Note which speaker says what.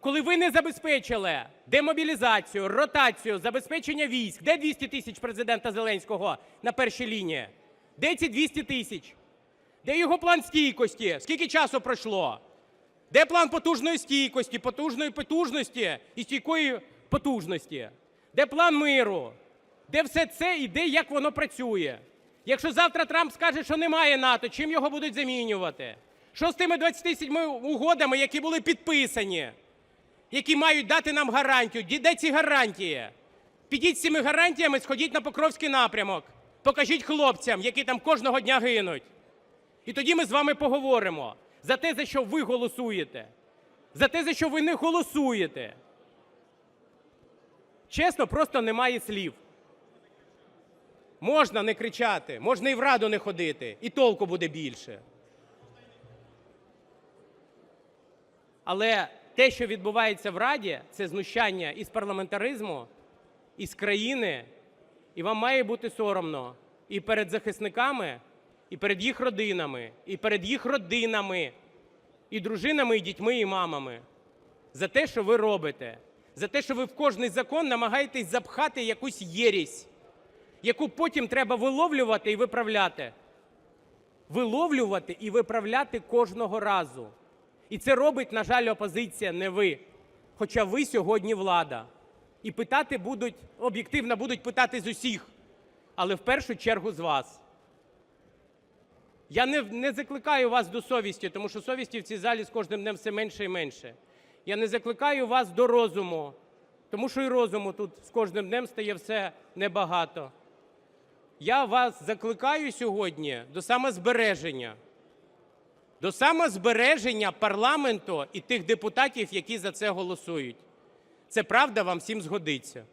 Speaker 1: коли ви не забезпечили демобілізацію, ротацію, забезпечення військ, де 200 тисяч президента Зеленського на першій лінії? Де ці 200 тисяч? Де його план стійкості? Скільки часу пройшло? Де план потужної стійкості, потужної потужності і стійкої потужності? Де план миру? Де все це і де як воно працює? Якщо завтра Трамп скаже, що немає НАТО, чим його будуть замінювати? Що з тими 27 угодами, які були підписані, які мають дати нам гарантію? Де ці гарантії? Підіть з цими гарантіями, сходіть на Покровський напрямок, покажіть хлопцям, які там кожного дня гинуть. І тоді ми з вами поговоримо за те, за що ви голосуєте, за те, за що ви не голосуєте. Чесно, просто немає слів. Можна не кричати, можна і в раду не ходити, і толку буде більше. Але те, що відбувається в Раді, це знущання із парламентаризму, із країни, і вам має бути соромно і перед захисниками, і перед їх родинами, і перед їх родинами, і дружинами, і дітьми, і мамами за те, що ви робите, за те, що ви в кожний закон намагаєтесь запхати якусь єрість, яку потім треба виловлювати і виправляти. Виловлювати і виправляти кожного разу. І це робить, на жаль, опозиція, не ви. Хоча ви сьогодні влада. І питати будуть, об'єктивно будуть питати з усіх, але в першу чергу з вас. Я не, не закликаю вас до совісті, тому що совісті в цій залі з кожним днем все менше і менше. Я не закликаю вас до розуму, тому що і розуму тут з кожним днем стає все небагато. Я вас закликаю сьогодні до самозбереження, до самозбереження парламенту і тих депутатів, які за це голосують. Це правда вам всім згодиться.